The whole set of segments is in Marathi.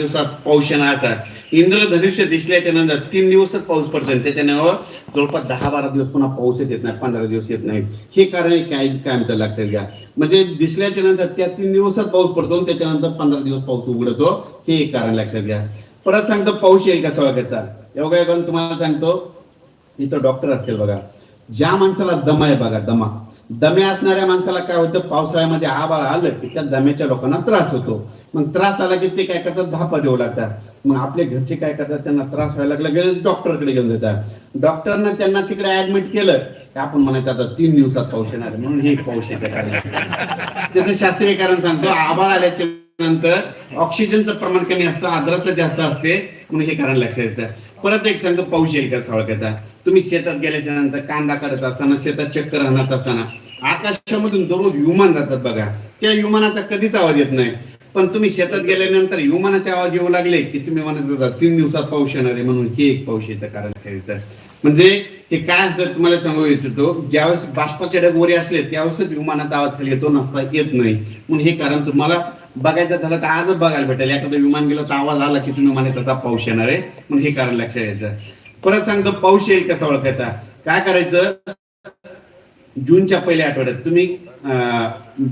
दिवसात पाऊस येण्याचा इंद्रधनुष्य दिसल्याच्या नंतर तीन दिवसच पाऊस पडतो आणि जवळपास दहा बारा दिवस पुन्हा पाऊसच येत नाही पंधरा दिवस येत नाही. हे कारण काय काय आमच्या लक्षात घ्या. म्हणजे दिसल्याच्या नंतर त्या तीन दिवसात पाऊस पडतो आणि त्याच्यानंतर पंधरा दिवस पाऊस उघडतो. हे एक कारण लक्षात घ्या. परत सांगतो पाऊस येईल का सवाग्याचा एवढा पण तुम्हाला सांगतो. इथं डॉक्टर असतील बघा. ज्या माणसाला दमा आहे बघा दमा. दमे असणाऱ्या माणसाला काय होतं? पावसाळ्यामध्ये आबाळ आलं की त्या दम्याच्या लोकांना त्रास होतो. मग त्रास आला की ते काय करतात? धापा देऊ लागतात. मग आपले घरचे काय करतात? त्यांना त्रास व्हायला लागला गेले डॉक्टरकडे घेऊन जातात. डॉक्टरनं त्यांना तिकडे ऍडमिट केलं की आपण म्हणायचं आता तीन दिवसात पाऊस येणार म्हणून हे पाऊस येते कारण त्याचं शास्त्रीय कारण सांगतो आबाळ आल्याच्यानंतर ऑक्सिजनचं प्रमाण कमी असतं आर्द्रता जास्त असते. म्हणून हे कारण लक्षात येतं. परत एक सांगतो पाऊस येईल का सावळक्याचा? तुम्ही शेतात गेल्याच्यानंतर कांदा काढत असताना शेतात चक्कर राहणार असताना आकाशामधून दररोज विमान जातात बघा. त्या विमानाचा कधीच आवाज येत नाही. पण तुम्ही शेतात गेल्यानंतर विमानाचे आवाज येऊ लागले की तुम्ही म्हणत होता तीन दिवसात पाऊस येणार आहे म्हणून हे एक पाऊस येतं कारण लक्षात म्हणजे हे काय असं तुम्हाला सांगू इच्छितो ज्यावेळेस बाष्पाचे ढग वरे असले त्यावेळेसच विमानाचा आवाज खाली येतो नसता येत नाही. म्हणून हे कारण तुम्हाला बघायचं झालं तर आजच बघायला भेटेल. एखादं विमान गेलं तर आवाज आला की तुम्ही म्हणे आता पाऊस येणार आहे. मग हे कारण लक्षात यायचं. परत सांगतो पाऊस येईल कसा ओळखायचा? काय करायचं? जूनच्या पहिल्या आठवड्यात तुम्ही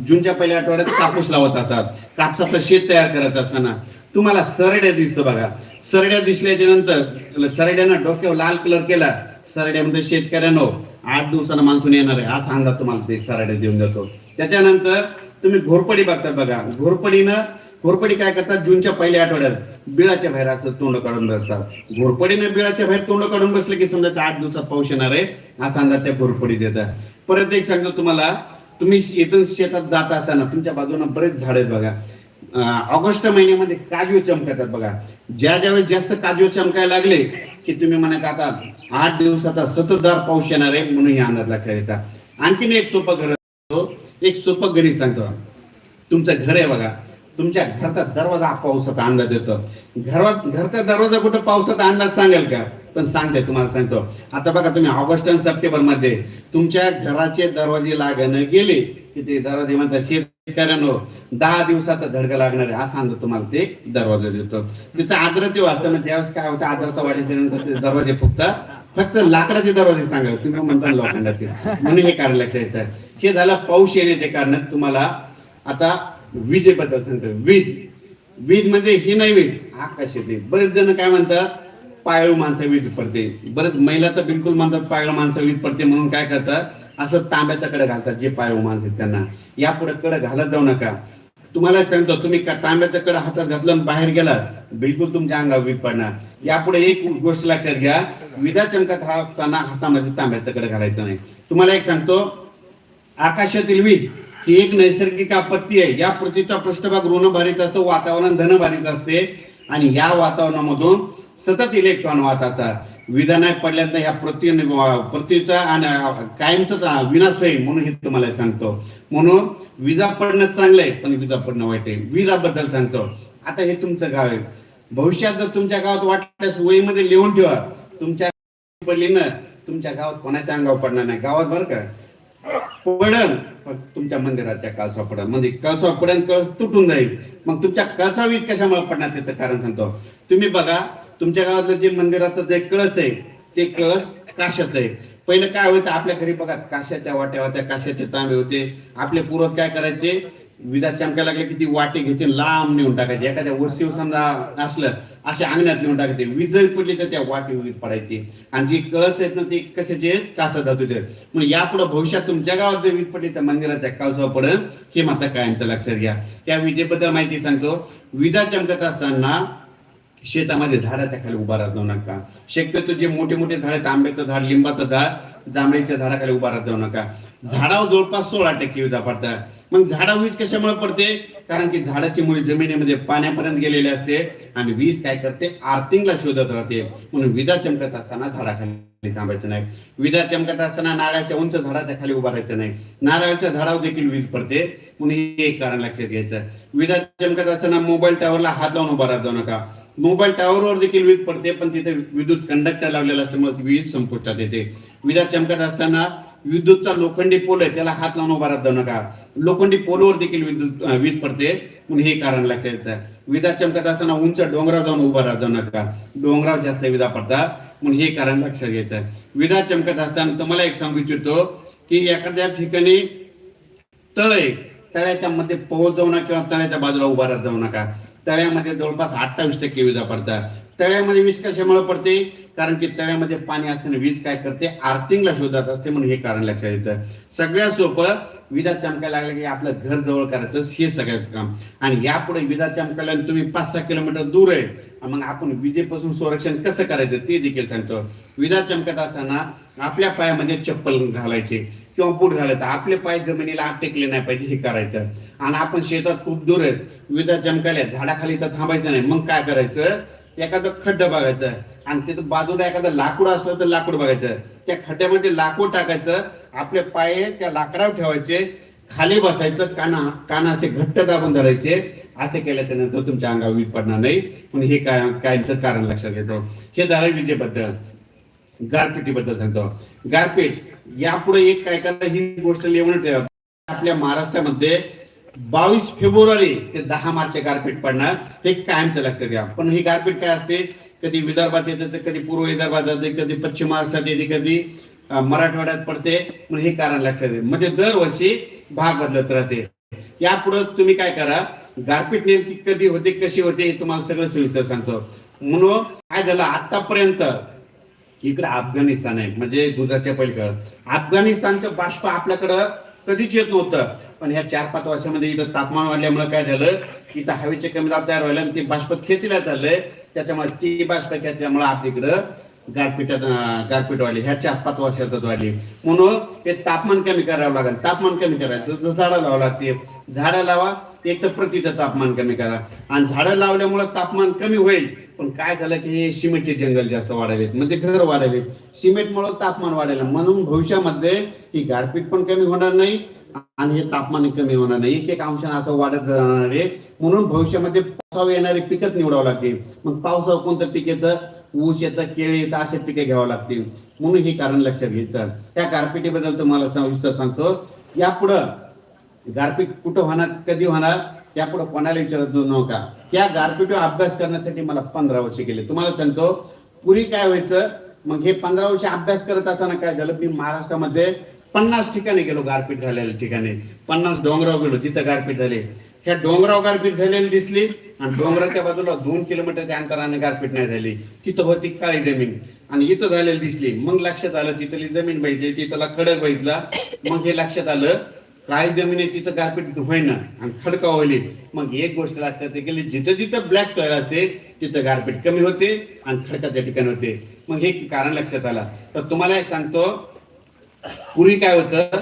जूनच्या पहिल्या आठवड्यात कापूस लावत असतात. कापसाचं शेत तयार करत असताना तुम्हाला सरड्या दिसतो बघा. सरड्या दिसल्याच्या नंतर सरड्यानं डोक्यावर लाल कलर केला. सरड्यामध्ये शेतकऱ्यानो आठ दिवसानं मान्सून येणार आहे. असा सांगा तुम्हाला ते सरड्या देऊन जातो त्याच्यानंतर तुम्ही घोरपडी बघतात बघा. घोरपडीनं घोरपडी काय करतात? जूनच्या पहिल्या आठवड्यात बिळाच्या बाहेर असं तोंड काढून बसतात. घोरपडीनं बिळाच्या बाहेर तोंड काढून बसले की समजा आठ दिवसात पाऊस येणार आहे असा अंदाज त्या घोरपडी देतात. परत एक सांगतो तुम्हाला तुम्ही इथून शेतात जात असताना तुमच्या बाजूला बरेच झाड आहेत बघा. ऑगस्ट महिन्यामध्ये काजू चमकतात बघा. ज्या ज्यावेळेस जास्त काजू चमकायला लागले की तुम्ही म्हणत आता आठ दिवसाचा सततदार पाऊस येणार आहे म्हणून हे अंदाज लक्षात येतात. आणखीन एक सोपं घर एक सोपं गणित सांगतो. तुमचं घर आहे बघा. तुमच्या घरचा दरवाजा पावसाचा अंदाज येतो घरात घरचा दरवाजा कुठं पावसाचा अंदाज सांगेल का? पण सांगते तुम्हाला सांगतो. आता बघा तुम्ही ऑगस्ट आणि सप्टेंबरमध्ये तुमच्या घराचे दरवाजे लागणं गेले की ते दरवाजे म्हणतात शेतकऱ्यांनो दहा दिवसाचा धडका लागणार आहे असं अंदाज तुम्हाला ते दरवाजा देतो. तिचं आर्द्रते वाचतं म्हणजे त्यावेळेस काय होतं? आर्द्रता वाढीच्या नंतर ते दरवाजे फुकतात फक्त लाकडाचे दरवाजे सांगा तुम्ही म्हणता लोखंडाचे. म्हणून हे कारण लक्षात येतं. हे झालं पाऊस येण्याचे कारण तुम्हाला आता विजेबद्दल सांगतो. वीज. वीज म्हणजे ही नाही वीज आकाश येते. बरेच जण काय म्हणतात पायळू माणसं वीज पडते. बरेच महिला तर बिलकुल म्हणतात पायळू माणसं वीज पडते म्हणून काय करतात असं तांब्याच्या कडे घालतात जे पायळू माणसं आहेत त्यांना. यापुढे कडे घालत जाऊ नका. तुम्हाला सांगतो तुम्ही का तांब्याच्या कडे हातात घातलं आणि बाहेर गेला बिलकुल तुमच्या अंगावर वीज पडणार. यापुढे एक गोष्ट लक्षात घ्या विधा चमकत हा असताना हातामध्ये तांब्याचा कडे घालायचं नाही. तुम्हाला एक सांगतो आकाशातील वीज ही एक नैसर्गिक आपत्ती आहे. या पृथ्वीचा पृष्ठभाग ऋणभारित असतो वातावरण धनभारित असते आणि या वातावरणामधून सतत इलेक्ट्रॉन वाहतात. विधानात नाही पडल्यानंतर या पृथ्वी पृथ्वीचा आणि कायमचा विनाश होईल म्हणून हे तुम्हाला सांगतो. म्हणून विजा पडणं चांगलं आहे पण विजा पडणं वाईट आहे. विजाबद्दल सांगतो. आता हे तुमचं गाव आहे. भविष्यात जर तुमच्या गावात वाटल्यास वहीमध्ये लिहून ठेवा. तुमच्या पडली ना तुमच्या गावात कोणाच्या अंगावर पडणार नाही? गावात बरं का? पडन तुमच्या मंदिराच्या कळसा पडल. म्हणजे कळसा पडेल कळस तुटून जाईल. मग तुमच्या कळसा कशामुळे पडणार त्याचं कारण सांगतो. तुम्ही बघा तुमच्या गावातलं जे मंदिराचं जे कळस आहे ते कळस काशाचं आहे. पहिलं काय होतं आपल्या घरी बघा काशाच्या वाट्या होत्या काशाचे तांबे होते. आपले पूर्वज काय करायचे? विजा चमकायला लागले की ती वाटे घेते लांब नेऊन टाकायची. एखाद्या वस्तीवर समजा असलं असे अंगणात नेऊन टाकायचे. वीज जरी पडली तर त्या वाटे वीज पडायची. आणि जी कळस आहेत ना ते कशाचे? कासा धातूचे. आहेत. म्हणून यापुढे भविष्यात तुमच्या गावात जर वीज पडली तर मंदिराच्या काळसावर पडेल हे मात्र कायमचं लक्षात घ्या. त्या विजेबद्दल माहिती सांगतो. विजा चमकत असताना शेतामध्ये झाडाच्या खाली उभा राहत जाऊ नका. शक्यतो जे मोठे मोठे झाड आहेत आंब्याचं झाड लिंबाचं झाड जांभळीच्या झाडाखाली उभा राहत जाऊ नका. झाडावर जवळपास सोळा टक्के विजा पडतात. मग झाडा वीज कशामुळे पडते? कारण की झाडाची मुळे जमिनीमध्ये पाण्यापर्यंत गेलेली असते आणि वीज काय करते? आर्थिंगला शोधत राहते. म्हणून विजा चमकत असताना झाडाखाली थांबायचं नाही. विजा चमकत असताना नारळाच्या उंच झाडाच्या खाली उभा राहायचं नाही. नारळाच्या झाडावर देखील वीज पडते. म्हणून हे एक कारण लक्षात घ्यायचं. विजा चमकत असताना मोबाईल टॉवरला हात लावून उभा राहत जाऊ नका. मोबाईल टॉवरवर देखील वीज पडते पण तिथे विद्युत कंडक्टर लावलेला असल्यामुळे वीज संपुष्टात येते. विजा चमकत असताना विद्युतचा लोखंडी पोल आहे त्याला हात लावून उभा राहत जाऊ नका. लोखंडी पोलवर देखील विद्युत वीज पडते. म्हणून हे कारण लक्षात येतं. विजा चमकत असताना उंच डोंगरावर जाऊन उभा राहत जाऊ नका. डोंगरावर जास्त विजा पडतात. म्हणून हे कारण लक्षात घ्यायचं विजा चमकत असताना तुम्हाला एक सांगू इच्छितो की एखाद्या ठिकाणी तळ आहे तळ्याच्या मध्ये पोहोच जाऊ नका किंवा तळ्याच्या बाजूला उभा राहत जाऊ नका. तळ्यामध्ये जवळपास अठ्ठावीस टक्के विजा पडतात. तळ्यामध्ये वीज कशामुळे पडते? कारण की तळ्यामध्ये पाणी असताना वीज काय करते? आर्थिंगला शोधत असते म्हणून हे कारण लक्षात येतं. सगळ्यात सोपं विधा चमकायला लागलं की आपलं घर जवळ करायचं हे सगळ्याच काम. आणि यापुढे विधा चमकायला तुम्ही पाच सहा किलोमीटर दूर आहे. मग आपण विजेपासून संरक्षण कसं करायचं ते देखील सांगतो. विधा चमकत असताना आपल्या पायामध्ये चप्पल घालायचे किंवा बूट घालायचं. आपले पाय जमिनीला आत टेकले नाही पाहिजे हे करायचं. आणि आपण शेतात खूप दूर आहेत. विधा चमकायला झाडाखाली तर थांबायचं नाही. मग काय करायचं? एखादं खड्ड बघायचं. आणि तिथं बाजूला एखादं लाकूड असलं तर लाकूड बघायचं. त्या खड्ड्यामध्ये लाकूड टाकायचं. आपले पाय त्या लाकडावर ठेवायचे. खाली बसायचं. काना काना असे घट्ट दाबून धरायचे. असे केल्याच्यानंतर तुमच्या अंगावर वीज पडणार नाही. म्हणून हे काय कायमचं कारण लक्षात घेतो. हे झालं विजेबद्दल गारपिटीबद्दल सांगतो. गारपीट यापुढे एक काय करा ही गोष्ट लिहून ठेवा. आपल्या महाराष्ट्रामध्ये बावीस फेब्रुवारी ते दहा मार्च गारपीट पडणार. हे कायमचं लक्षात घ्या पण ही गारपीट काय असते? कधी विदर्भात येते तर कधी पूर्व विदर्भात येते कधी पश्चिम महाराष्ट्रात येते कधी मराठवाड्यात पडते. म्हणून हे कारण लक्षात येते म्हणजे दरवर्षी भाग बदलत राहते. यापुढे तुम्ही काय करा? गारपीट नेमकी कधी होते कशी होते हे तुम्हाला सगळं सविस्तर सांगतो. म्हणून काय झालं? आतापर्यंत इकडे अफगाणिस्तान आहे. म्हणजे दुधाच्या पलीकडं. अफगाणिस्तानचं बाष्प आपल्याकडं कधीच येत नव्हतं. पण ह्या चार पाच वर्षामध्ये इथं तापमान वाढल्यामुळे काय झालं? इथं हवेचे कमी दाब तयार व्हायला आणि ते बाष्प खेचल्या चाललंय. त्याच्यामुळे ती बाष्प खेचल्यामुळे आपल्याकडं गारपीटात गारपीट वाढली. ह्या चार पाच वर्षातच वाढली. म्हणून हे तापमान कमी करावं लागेल. तापमान कमी करायचं तर झाडं लावावं लागते झाडं लावा. एक तर प्रतीचं तापमान कमी करा. आणि झाडं लावल्यामुळे तापमान कमी होईल. पण काय झालं की हे सिमेंटचे जंगल जास्त वाढावेत. म्हणजे घर वाढावेत. सिमेंटमुळे तापमान वाढेल. म्हणून भविष्यामध्ये ही गारपीट पण कमी होणार नाही. आणि हे तापमान कमी होणार नाही. एक एक अंशाने असं वाढत जाणार आहे. म्हणून भविष्यामध्ये पावसावर येणारे पिकच निवडावं लागतील. मग पावसावर कोणतं पीक येतं? ऊस येतं केळी येतं असे पिके घ्यावं लागतील. म्हणून हे कारण लक्षात घ्यायचं. त्या गारपिटीबद्दल तुम्हाला सविस्तर सांगतो. यापुढं गारपीट कुठं होणार कधी होणार यापुढे कोणाला विचारत नका त्या गारपीटीवर अभ्यास करण्यासाठी मला पंधरा वर्ष गेले. तुम्हाला सांगतो पूर्वी काय व्हायचं? मग हे पंधरा वर्ष अभ्यास करत असताना काय झालं? मी महाराष्ट्रामध्ये पन्नास ठिकाणी गेलो गारपीट झालेल्या ठिकाणी. पन्नास डोंगराव गेलो तिथं गारपीट झाले. ह्या डोंगराव गारपीट झालेली दिसली आणि डोंगराच्या बाजूला दोन किलोमीटरच्या अंतराने गारपीट नाही झाली. तिथं होती काळी जमीन आणि इथं झालेली दिसली. मग लक्षात आलं तिथली जमीन बघितली तिथला खडक बघितला. मग हे लक्षात आलं काळी जमीन आहे तिथं गारपीट होईना आणि खडका होईल मग एक गोष्ट लक्षात गेली जिथं जिथं ब्लॅक सॉइल असते तिथं गारपीट कमी होते आणि खडकाच्या ठिकाणी होते. मग हे कारण लक्षात आलं. तर तुम्हाला एक सांगतो पूर्वी काय होतं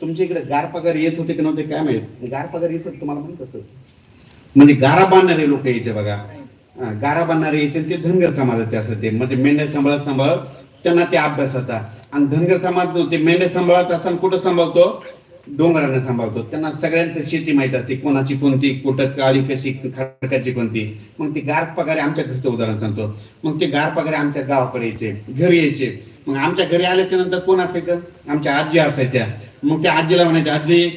तुमच्या इकडे गार पगार येत होते की नव्हते काय माहीत? गार पगार येत होते तुम्हाला पण कसं म्हणजे गारा बांधणारे लोक यायचे बघा. गारा बांधणारे यायचे ते धनगर समाजाचे असत ते. म्हणजे मेंढ्या सांभाळत सांभाळत त्यांना ते अभ्यास होता. आणि धनगर समाज ते मेंढ्या सांभाळत असताना कुठं सांभाळतो? डोंगरांना सांभाळतो. त्यांना सगळ्यांचं शेती माहीत असते कोणाची कोणती कुठं काळी कशी खडकाची कोणती. मग ते गार पगारे आमच्या घरचं उदाहरण सांगतो. मग ते गार पगारे आमच्या गावाकडे यायचे घरी यायचे. मग आमच्या घरी आल्याच्यानंतर कोण असायचं? आमच्या आजी असायच्या. मग त्या आजीला म्हणायच्या आजी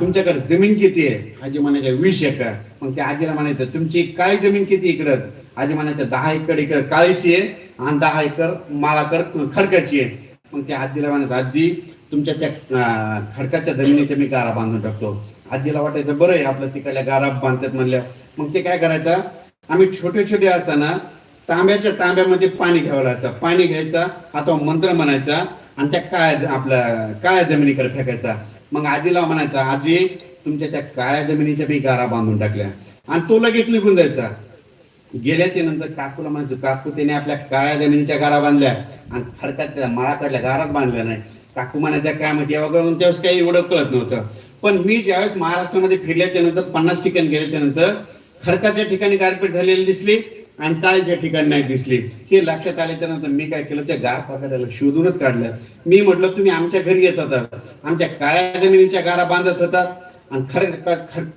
तुमच्याकडे जमीन किती आहे? आजी म्हणायच्या वीस एकर. मग त्या आजीला म्हणायचं तुमची काळी जमीन किती इकडं? आजी म्हणायचं दहा एकर इकडं काळीची आहे आणि दहा एकर माळाकड खडकाची आहे. मग त्या आजीला म्हणायचं आजी तुमच्या त्या खडकाच्या जमिनीचे मी गारा बांधून टाकतो. आजीला वाटायचं बरं आहे आपलं तिकडल्या गारा बांधतात म्हणल्या. मग ते काय करायचं आम्ही छोटे छोटे असताना तांब्याच्या तांब्यामध्ये पाणी घ्यावं लागतं. पाणी घ्यायचा आता मंत्र म्हणायचा आणि त्या काळ्या आपल्या काळ्या जमिनीकडे फेकायचा. मग आजीला म्हणायचा आजी तुमच्या त्या काळ्या जमिनीच्या मी गारा बांधून टाकल्या. आणि तो लगेच निघून जायचा. गेल्याच्यानंतर काकूला म्हणायचं काकू त्याने आपल्या काळ्या जमिनीच्या गारा बांधल्या आणि खडकातल्या माळाकडल्या गारात बांधल्या नाही काकू म्हणायच्या काय माहिती वगैरे त्यावेळेस काही एवढं कळत नव्हतं. पण मी ज्यावेळेस महाराष्ट्रामध्ये फिरल्याच्या नंतर पन्नास ठिकाणी गेल्याच्यानंतर खडकाच्या ठिकाणी गारपीट झालेली दिसली आणि काळीच्या ठिकाणी नाही दिसली. हे लक्षात आल्याच्यानंतर मी काय केलं त्या गार पगाराला शोधूनच काढलं. मी म्हटलं तुम्ही आमच्या घरी येत होता. आमच्या काळ्या जमिनीच्या गारा बांधत होतात आणि खडका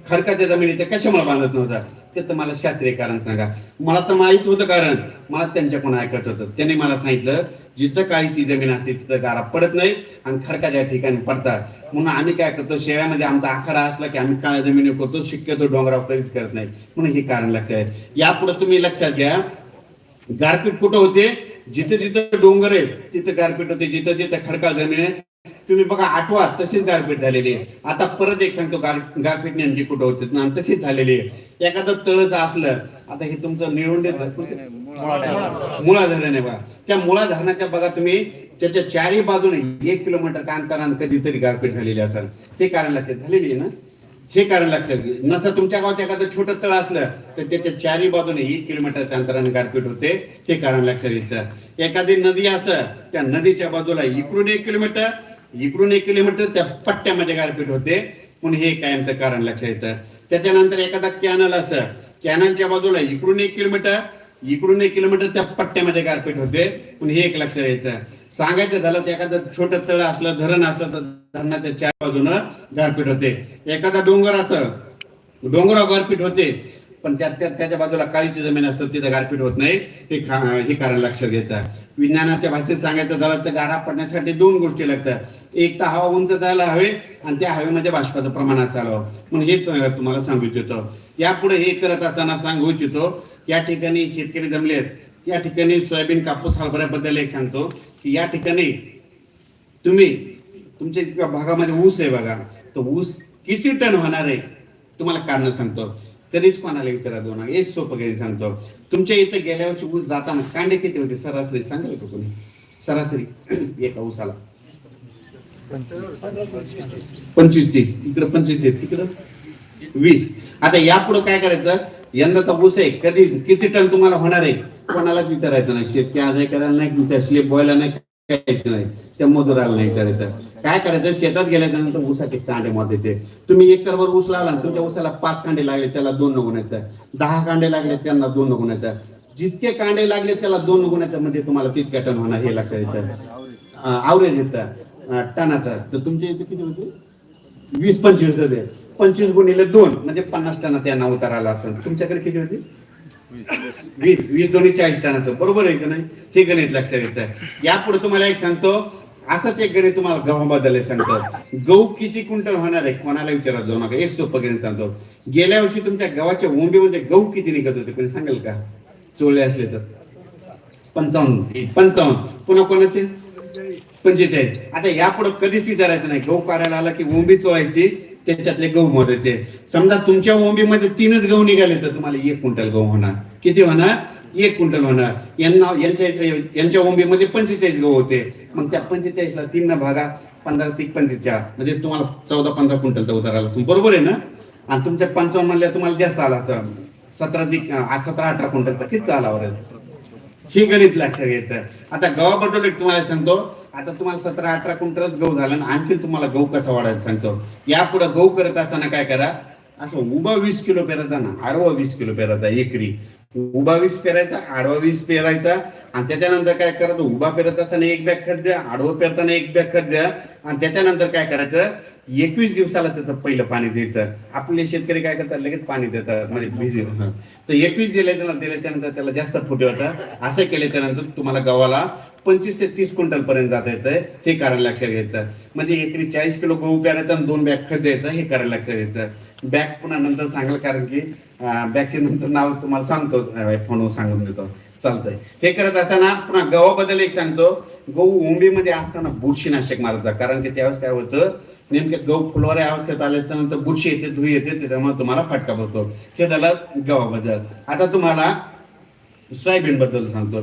खडकाच्या जमिनीच्या कशामुळे बांधत नव्हता? ते तर मला शास्त्रीय कारण सांगा. मला तर माहीत होतं कारण. मला त्यांच्याकडून ऐकत होतं. त्याने मला सांगितलं जिथं काळीची जमीन असते तिथं गारा पडत नाही आणि खडकाच्या ठिकाणी पडतात. म्हणून आम्ही काय करतो शेळ्यामध्ये आमचा आखाडा असला की आम्ही काळ्या जमिनी करतो शक्यतो डोंगरावर कधीच करत नाही. म्हणून हे कारण लक्षात आहे. यापुढे तुम्ही लक्षात घ्या. गारपीट कुठं होते? जिथे जिथं डोंगर आहे तिथं गारपीट होते. जिथं जिथं खडका जमीन आहे तुम्ही बघा आठवा तशीच गारपीट झालेली आहे. आता परत एक सांगतो गार गारपीट नेमकी कुठं होते? ना तशीच झालेली आहे. एखादं तळच असलं आता हे तुमचं निळवंडे मुळा धरण आहे बघा. त्या मुळा धरणाच्या बघा तुम्ही त्याच्या चारही बाजूने एक किलोमीटर अंतरानं कधीतरी गारपीट झालेली असेल. ते कारण लक्षात झालेली आहे ना? हे कारण लक्षात घे. नसं तुमच्या गावात एखादं छोटं तळ असलं तर त्याच्या चारही बाजूने एक किलोमीटरच्या अंतराने गारपीट होते. हे कारण लक्षात घ्यायचं. एखादी नदी असं त्या नदीच्या बाजूला इकडून एक किलोमीटर इकडून एक किलोमीटर त्या पट्ट्यामध्ये गारपीट होते. म्हणून हे कायमचं कारण लक्षात येतं. त्याच्यानंतर एखादा कॅनल असं कॅनलच्या बाजूला इकडून एक किलोमीटर इकडून एक किलोमीटर त्या पट्ट्यामध्ये गारपीट होते. म्हणून हे एक लक्षात यायचं सांगायचं झालं तर एखादं छोटं तळ असलं धरण असलं तर धरणाच्या चार बाजूनं गारपीट होते. एखादा डोंगर असं डोंगरावर गारपीट होते. पण त्या त्याच्या बाजूला काळीची जमीन असतं तिथं गारपीट होत नाही. हे खा हे कारण लक्षात घ्यायचं विज्ञानाच्या भाषेत सांगायचं झालं तर गारा पडण्यासाठी दोन गोष्टी लागतात. एक तर हवा उंच जायला हवे आणि त्या हवेमध्ये बाष्पाचं प्रमाण असायला हवं म्हणून हे तुम्हाला सांगू इच्छितो. यापुढे हे करत असताना सांगू इच्छितो या ठिकाणी शेतकरी जमले आहेत. या ठिकाणी सोयाबीन कापूस हरभऱ्याबद्दल एक सांगतो की या ठिकाणी तुम्ही तुमच्या भागामध्ये ऊस आहे बघा. तर ऊस किती टन होणार आहे? तुम्हाला कारण सांगतो. कधीच कोणाला विचारा दोन एक सोपं काही सांगतो. तुमच्या इथं गेल्या वर्षी ऊस जाताना कांडे किती होते? सरासरी सांगाल का तुम्ही सरासरी एका ऊसाला. पंचवीस तीस. इकडं पंचवीस तीस. तिकडं वीस. आता यापुढे काय करायचं? यंदाचा ऊस आहे. कधी किती टन तुम्हाला होणार आहे? कोणालाच विचारायचं नाही. शेतकरी आज करायला नाही त्या स्लेप बॉयला नाही. करायचं नाही. त्या मजुराला नाही करायचं. काय करायचं? शेतात गेल्याच्यानंतर ऊसाचे कांडे येते. तुम्ही एक एकरभर ऊस लावला तुमच्या ऊसाला पाच कांडे लागले त्याला दोन गुणायचं दहा कांडे लागले त्यांना दोन गुणायचं जितके कांडे लागले त्याला दोन गुणाच्या मध्ये म्हणजे तुम्हाला तितक्या टन होणार हे लक्षात येतं. आवरेज येतं. अं, टनाचं. तर तुमच्या इथे किती होते? वीस पंचवीस होते. पंचवीस गुणिले दोन म्हणजे पन्नास टनात त्यांना उताराला असेल. तुमच्याकडे किती होते? वीस वीस दोन्ही चाळीस टनाचं. बरोबर आहे का नाही? हे गणित लक्षात येतं. यापुढे तुम्हाला एक सांगतो. असंच एक गणित तुम्हाला गव्हाबद्दल सांगतो. गहू किती क्विंटल होणार आहे? कोणाला विचारत जाऊ नका. एक सोपं गणित सांगतो. गेल्या वर्षी तुमच्या गव्हाच्या ओंबीमध्ये गहू किती निघत होते? कोणी सांगाल का? चोळले असले तर. पंचावन्न. पंचावन्न. पुन्हा कोणाचे? पंचेचाळीस. आता यापुढे कधीच विचारायचं नाही? गहू काढायला आला की ओंबी चोळायची. त्याच्यातले गहू मोजायचे. समजा तुमच्या ओंबीमध्ये तीनच गहू निघाले तर तुम्हाला एक क्विंटल गहू होणार. किती होणार? एक क्विंटल होणार. यांना यांच्या यांच्या ओंबीमध्ये पंचेचाळीस गहू होते. मग त्या पंचेचाळीसला तीन न भागा पंधरा तीन पंचेचाळ. म्हणजे तुम्हाला चौदा पंधरा क्विंटलचा उतार आला. बरोबर आहे ना? आणि तुमच्या पंचावन्न म्हणल्या तुम्हाला जास्त आला तर सतरा ती सतरा अठरा क्विंटलचा किती आला बरं हे गणित लक्षात घ्यायचं आता गव्हाबद्दल एक तुम्हाला सांगतो. आता तुम्हाला सतरा अठरा क्विंटलच गहू झाला आणि आणखी तुम्हाला गहू कसा वाढायचा सांगतो. यापुढे गहू करत असताना काय करा असं उभा वीस किलो पेरायचा ना आडवा वीस किलो पेरायचा एकरी. उभा वीस पेरायचा आडवा वीस पेरायचा आणि त्याच्यानंतर काय करायचं उभा पेरत असताना एक बॅग खत द्या आडवं पेरताना एक बॅग खत द्या आणि त्याच्यानंतर काय करायचं एकवीस दिवसाला त्याचं पहिलं पाणी द्यायचं. आपले शेतकरी काय करतात लगेच पाणी देतात म्हणजे तर एकवीस दिल्याच्या दिल्याच्या नंतर त्याला जास्त फुटे होतात. असं केल्याच्यानंतर तुम्हाला गव्हाला पंचवीस ते तीस क्विंटल पर्यंत जाता येतं. हे कारण लक्षात घ्यायचं. म्हणजे एकरी चाळीस किलो गहू पेरायचा आणि दोन बॅग खत द्यायचं हे कारण लक्षात घ्यायचं. बॅग पुन्हा नंतर सांगाल कारण की बॅगचे नंतर नाव तुम्हाला सांगतो फोनवर सांगून देतो. चालतंय. हे करत असताना पुन्हा गव्हाबद्दल एक सांगतो. गहू उंबीमध्ये असताना बुरशीनाशक मारतात. कारण की त्यावेळेस काय होतं नेमके गहू फुलवाऱ्या अवस्थेत आल्याच्यानंतर बुरशी येते धुई येते त्याच्यामुळे तुम्हाला फटका बसतो हे झालं गव्हाबद्दल. आता तुम्हाला सोयाबीन बद्दल सांगतो.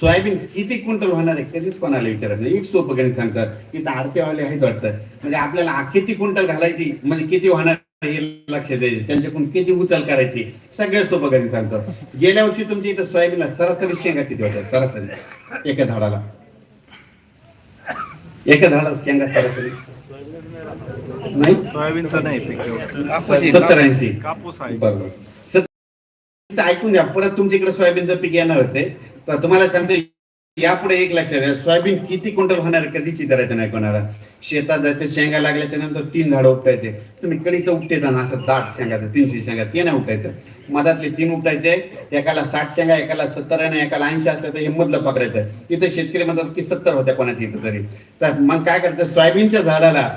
सोयाबीन किती क्विंटल होणार आहे? कधीच कोणाला विचारत नाही. एक सोपं गणित सांगतात इथं आरतीवाले आहेत वाटतं. म्हणजे आपल्याला किती क्विंटल घालायची? म्हणजे किती होणार हे लक्ष द्यायचे. त्यांच्याकडून किती उचल करायची? सगळ्यात सोपं गणित सांगतो गेल्या वर्षी तुमच्या इथं सोयाबीनला सरासरी शेंगा किती होत्या? सरासरी. एका झाडाला. एका झाडाला शेंगा सरासरी. नाही? सोयाबीनचं नाही. सत्तर ऐंशी. कापूस आहे. बरोबर. सत्तर ऐकून घ्या. परत तुमच्या इकडे सोयाबीनचं पीक येणार आहे तर तुम्हाला सांगतो यापुढे एक लक्षात सोयाबीन किती क्विंटल होणार कधीची कधीच नाही कोणाला. शेतात जायचं शेंगा लागल्याच्या नंतर तीन झाडं उपटायचे. तुम्ही कडीचं उपटेता ना असं दाट शेंगाचं तीनशे शेंगा ते नाही उपटायचं. मधातले तीन उपटायचे एकाला साठ शेंगा एकाला सत्तर आणि एकाला ऐंशी असलं तर हे मधलं पकडायचं. इथं शेतकरी म्हणतात की सत्तर होत्या कोणाच्या इथं तरी. तर मग काय करतं सोयाबीनच्या झाडाला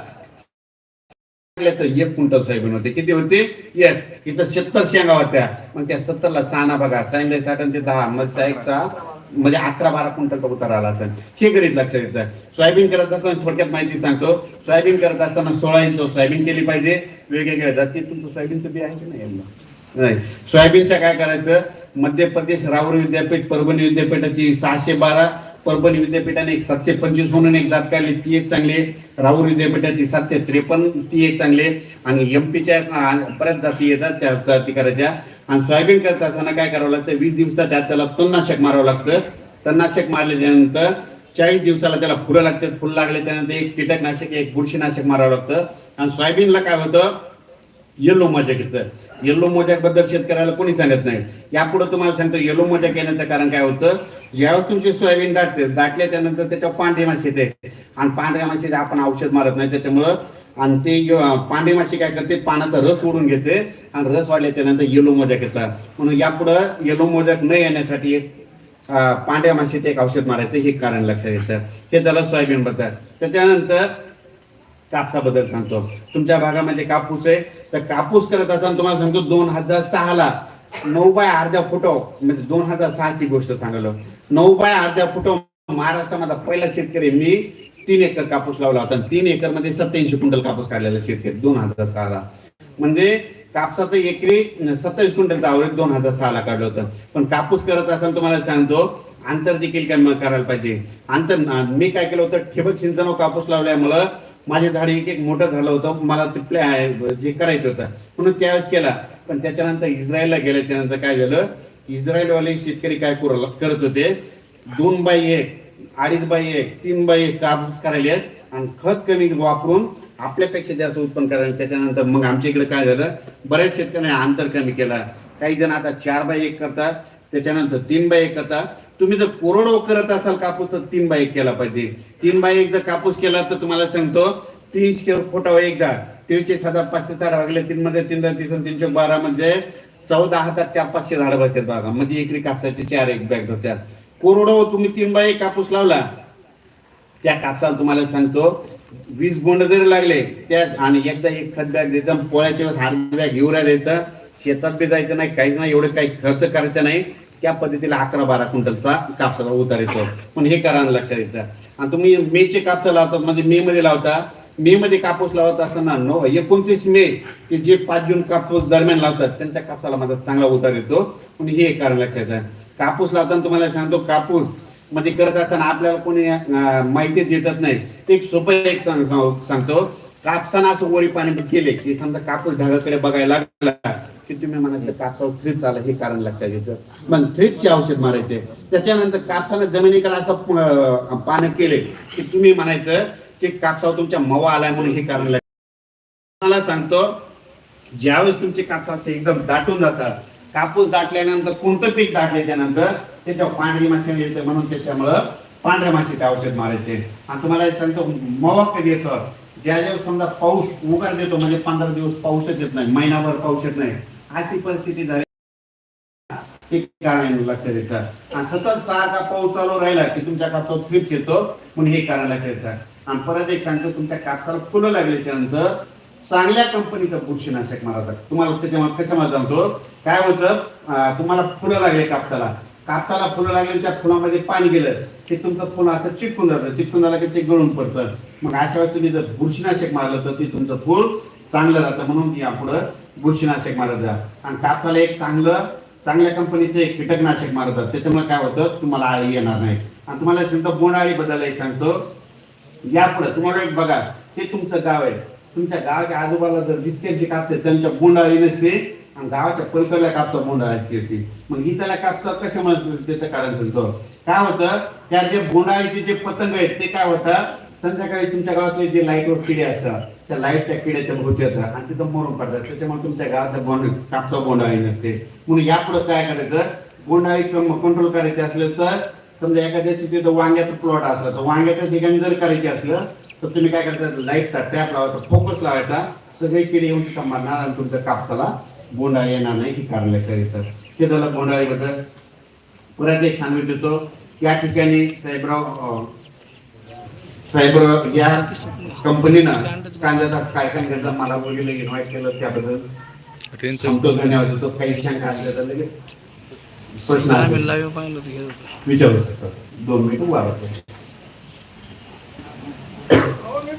एक क्विंटल सोयाबीन होते. किती होते? एक. इथं सत्तर शेंगा होत्या. मग त्या सत्तरला सहा बघा. सांगितलं साठ ते दहा. मग साहेबचा सहा म्हणजे अकरा बारा कुंटल उतार आला असेल हे गरीब लक्षात येतं. सोयाबीन करत असताना थोडक्यात माहिती सांगतो. सोयाबीन करत असताना सोळा इंच सोयाबीन केली पाहिजे. वेगवेगळ्या जाती. तुमचं सोयाबीनचं बी आहे की नाही नाही. सोयाबीनचं काय करायचं? मध्य प्रदेश राहुरी विद्यापीठ परभणी विद्यापीठाची सहाशे बारा परभणी विद्यापीठाने एक सातशे पंचवीस म्हणून एक जात काढली. ती एक चांगली आहे. राहुरी विद्यापीठाची सातशे त्रेपन्न ती एक चांगली आहे. आणि एमपीच्या बऱ्याच जाती येतात त्या जाती करायच्या आणि सोयाबीन करत असताना काय करावं लागतं? वीस दिवसाच्या आत त्याला तणनाशक मारावं लागतं. तणनाशक मारल्याच्यानंतर चाळीस दिवसाला त्याला फुलं लागतात. फुलं लागल्याच्यानंतर एक कीटकनाशक एक बुरशीनाशक मारावं लागतं. आणि सोयाबीनला काय होतं? येलो मजा येतं येलो मोजॅकबद्दल शेतकऱ्याला कोणी सांगत नाही. यापुढे तुम्हाला सांगतो येलो मोजॅक येण्याचं कारण काय होतं? ज्यावेळेस तुमची सोयाबीन दाटते दाटल्याच्यानंतर त्याच्यावर पांढरी माशी येते. आणि पांढऱ्या माशीचे आपण औषध मारत नाही त्याच्यामुळं आणि ते पांढरी माशी काय करते? पानाचा रस ओढून घेते आणि रस वाढल्याच्या नंतर येलो मोजॅक येतात. म्हणून यापुढं येलो मोजॅक न येण्यासाठी एक पांढऱ्या माशीचे एक औषध मारायचं हे कारण लक्षात येतं. हे झालं सोयाबीन बद्दल. त्याच्यानंतर कापसाबद्दल सांगतो. तुमच्या भागामध्ये कापूस आहे तर कापूस करत असताना तुम्हाला सांगतो दोन हजार सहाला नऊ बाय अर्ध्या फुटो म्हणजे दोन हजार सहाची गोष्ट सांगलो नऊ बाय अर्ध्या फुटो महाराष्ट्रामध्ये पहिला शेतकरी मी तीन एकर कापूस लावला होता. तीन एकरमध्ये सत्याऐंशी क्विंटल कापूस काढलेला शेतकरी दोन हजार सहाला. म्हणजे कापसाचं एकरी सत्तावीस क्विंटलचं आवरेज दोन हजार सहाला काढलं होतं. पण कापूस करत असताना तुम्हाला सांगतो अंतर देखील काय करायला पाहिजे. अंतर मी काय केलं होतं ठिबक सिंचन कापूस लावल्यामुळं माझे झाड एक एक मोठं झालं होतं मला ते प्लॅ- जे करायचं होतं. म्हणून त्यावेळेस केला. पण त्याच्यानंतर इस्रायलला गेल्याच्यानंतर काय झालं? इस्रायलवाले शेतकरी काय करत होते. दोन बाय एक अडीच बाय एक तीन बाय एक कापूस करायले आणि खत कमी वापरून आपल्यापेक्षा जास्त उत्पन्न करायला त्याच्यानंतर मग आमच्या इकडे काय झालं? बऱ्याच शेतकऱ्यांनी अंतर कमी केला. काही जण आता चार बाय एक करतात. त्याच्यानंतर तीन बाय एक करतात. तुम्ही जर कोरडो करत असाल कापूस तर तीन बाय एक केला पाहिजे. तीन बाय एक जर कापूस केला तर तुम्हाला सांगतो तीस किलो फुटावर एक झाड तीनशे हजार पाचशे झाड भागले तीन मध्ये तीन तीस तीनशे बारा म्हणजे चौदा हजार चार पाचशे झाड बसतात बघा. म्हणजे एकरी कापसाचे चार एक बॅग बसतात कोरडो तुम्ही तीन बाय एक कापूस लावला त्या कापसाला तुम्हाला सांगतो वीस बोंड जरी लागले त्या आणि एकदा एक खत बॅग द्यायचं पोळ्याच्या वेळेस हार्ड बॅग घेऊन द्यायचं शेतात बी जायचं नाही काहीच नाही एवढं काही खर्च करायचा नाही. त्या पद्धतीला अकरा बारा क्विंटलचा कापसाला उतार येतो. पण हे करायला लक्षात येतं. आणि तुम्ही मेचे कापसा लावता म्हणजे मे मध्ये लावता. मे मध्ये कापूस लावत असताना नो एकोणतीस मे ते जे पाच जून कापूस दरम्यान लावतात त्यांच्या कापसाला माझा चांगला उतार येतो. पण हे एक कारण लक्षात येतं. कापूस लावताना तुम्हाला सांगतो कापूस म्हणजे करत असताना आपल्याला कोणी माहिती देतच नाही. एक सोपं एक सांग- सांगतो. कापसानं असं वरी पाणी केले की समजा कापूस ढगाकडे बघायला लागला की तुम्ही म्हणायचं कापसावर थ्रिप्स आलं हे कारण लक्षात येतं मग थ्रिप्सचे औषध मारायचे. त्याच्यानंतर कापसानं जमिनीकडे असं पानं केले की तुम्ही म्हणायचं की कापसावर तुमच्या मवा आलाय म्हणून हे कारण लक्षात मला सांगतो ज्यावेळेस तुमचे कापसा असे एकदम दाटून जातात कापूस दाटल्यानंतर कोणतं पीक दाटल्याच्यानंतर त्याच्या पांढरी माशी येते म्हणून त्याच्यामुळं पांढऱ्या माशीचे औषध मारायचे. आणि तुम्हाला सांगतो मवा कधी येतो? ज्या ज्या समजा पाऊस उगार देतो म्हणजे पंधरा दिवस पाऊसच येत नाही महिनाभर पाऊस येत नाही अशी परिस्थिती झाली. ते कारण लक्षात येतात आणि सतत सारखा पाऊस चालू राहिला की तुमच्या कापसावर थ्रिप्स येतो म्हणून हे कारण लक्षात आणि परत एक सांगतो तुमच्या कापसाला फुलं लागले त्यानंतर चांगल्या कंपनीचं बुरशीनाशक मारतात तुम्हाला त्याच्यामध्ये कशामध्ये सांगतो? काय होतं तुम्हाला फुलं लागले कापसाला. कापसाला फुलं लागले त्या फुलामध्ये पाणी गेलं. की तुमचं फुल असं चिटकून जातं चिटकून झालं की ते गळून पडतं. मग अशा वेळेस तुम्ही जर बुरशीनाशक मारलं तर ते तुमचं फुल चांगलं राहतं म्हणून यापुढं बुरशीनाशक मारत जा. आणि कापसाला एक चांगलं चांगल्या कंपनीचे एक कीटकनाशक मारतात त्याच्यामुळे काय होतं तुम्हाला आळी येणार नाही. आणि तुम्हाला सांगतो बोंडाळी बद्दल एक सांगतो. यापुढे तुम्हाला एक बघा ते तुमचं गाव आहे. तुमच्या गावाच्या आजोबाला जर जितक्यांची कापते त्यांच्या बोंडाळी नसते आणि गावाच्या पलीकडल्या कापसा बोंडाळीची येते मग इथल्या कापसा कशामुळे त्याचं कारण सांगतो काय होतं? त्या जे बोंडाळीचे जे पतंग आहेत ते काय होतं? संध्याकाळी तुमच्या गावातले जे लाईटवर किडे असतात त्या लाईटच्या किड्याच्या भोवती येतात आणि तिथं मरून पडतात. त्याच्यामुळे तुमच्या गावाचा बोंड कापसा बोंडाळी नसते. म्हणून यापुढे काय करायचं? बोंडाळी कंट्रोल करायची असलं तर समजा एखाद्याची तिथं वांग्याचं प्लॉट असलं तर वांग्याच्या ठिकाणी जर करायचे असलं तर तुम्ही काय करता? लाईटचा टॅप लावायचा फोकस लावायचा. सगळे किडे येऊन तिथं मारणार आणि तुमच्या कापसाला बोंडा येणार नाही ही कारण लक्षात येतात. ते त्याला बोंडाळी बद्दल परत एक सांगू इच्छितो या ठिकाणी साहेबराव साहेबराव या कंपनीनं कांद्याचा कारखान्याचा मला वगैरे इन्व्हाइट केलं त्याबद्दल. सांगतो धन्यवाद. देतो काही शंका असल्या तर लगेच प्रश्न. विचारू शकतात दोन मिनिटं वाढवतो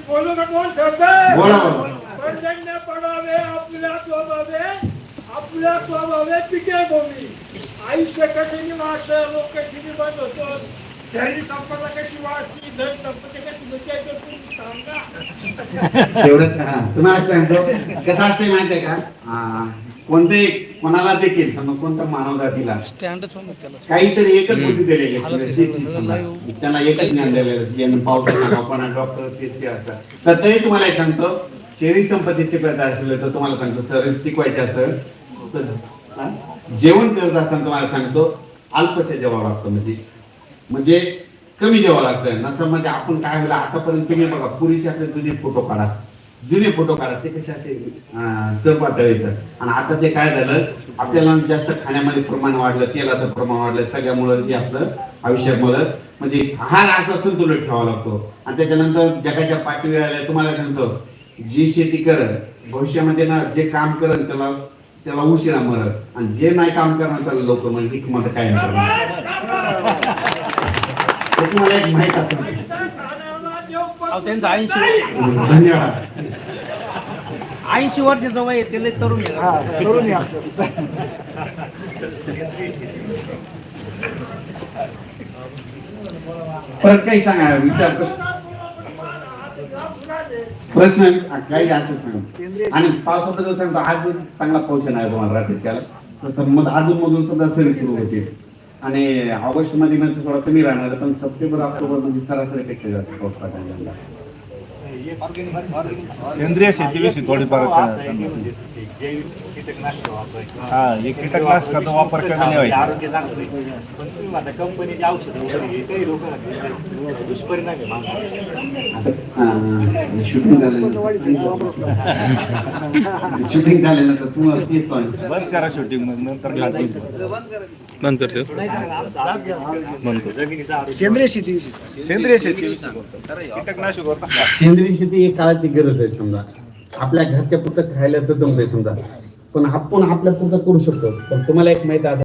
बोलू का कोण शब्द. बोला आपल्या स्वभावे पिके भूमी. आयुष्य कशाने वाढतं लोक कशाने बंद होतो शरीर संपदा कशी वाढती धन संपत्ती कशी बचायचं तुम्ही सांगा. तेवढंच हा. तुम्हाला सांगतो. कसं असते माहितीये का? हा, कोणते कोणाला देखील समजा कोणत्या मानव जातीला स्टँडच काहीतरी एकच बुद्धी दिलेली. त्यांना एकच ज्ञान. दिलेलं डॉक्टर ते असतात. तर तरी तुम्हाला एक सांगतो. शरीर संपत्ती शिकायचं असेल तर तुम्हाला सांगतो. शरीर टिकवायचे असेल तर जेवण करत असताना तुम्हाला सांगतो अल्पशा जेवावं लागतं म्हणजे. म्हणजे कमी जेवावं लागतं. नसं म्हणजे आपण काय होईल आतापर्यंत तुम्ही बघा पूर्वीचे आपले जुने फोटो काढा. जुने फोटो काढा ते कसे असे सहपातळ येतात. आणि आता ते काय झालं आपल्याला जास्त खाण्यामध्ये प्रमाण वाढलं तेलाचं प्रमाण वाढलं सगळ्यामुळं ते आपलं आयुष्यामुळं म्हणजे आहार असा संतुलित ठेवावा लागतो. आणि त्याच्यानंतर जगाच्या पाठीवर आल्या तुम्हाला सांगतो जी शेती करत भविष्यामध्ये ना जे काम करत त्याला त्याला उशिरा मरत. आणि जे नाही काम करणार त्याला लवकर म्हणजे तुम्हाला काय ते तुम्हाला एक माहीत असतं धन्यवाद. ऐंशी वर्षाचं वय आहे, ते लय तरुण आहे. परत काही सांगा विचार कर. प्रश्न काही असं सांगा आणि पावसाबद्दल सांगतो आज चांगला पाऊस येणार आहे तुम्हाला रात्रीच्याला तसं मग अजून मधून सुद्धा सरी सुरू होते. आणि ऑगस्टमध्ये थोडा कमी राहणार पण सप्टेंबर ऑक्टोबरमध्ये सरासरी पेक्षा जास्त पाऊस पडायला सेंद्रिय शेतीविषयी थोडीफार हा हे कीटकनाशकाचा वापर कमी नाही. व्हायचा आरोग्य चांगलं आहे. पण तुम्ही आता कंपनीचे औषधं वगैरे हे काही लोक दुष्परिणाम आहे शूटिंग तुम्हाला तेच सांग. बंद करा शूटिंग मग नंतर. जमिनीचा आरोग्य सेंद्रिय शेती सेंद्रिय होता. सेंद्रिय शेती ही काळाची गरज आहे समजा. आपल्या घरच्या पुरतं खायला तर जमतंय समजा. पण आपण आपल्या पुरतं करू शकतो. पण तुम्हाला एक माहिती असं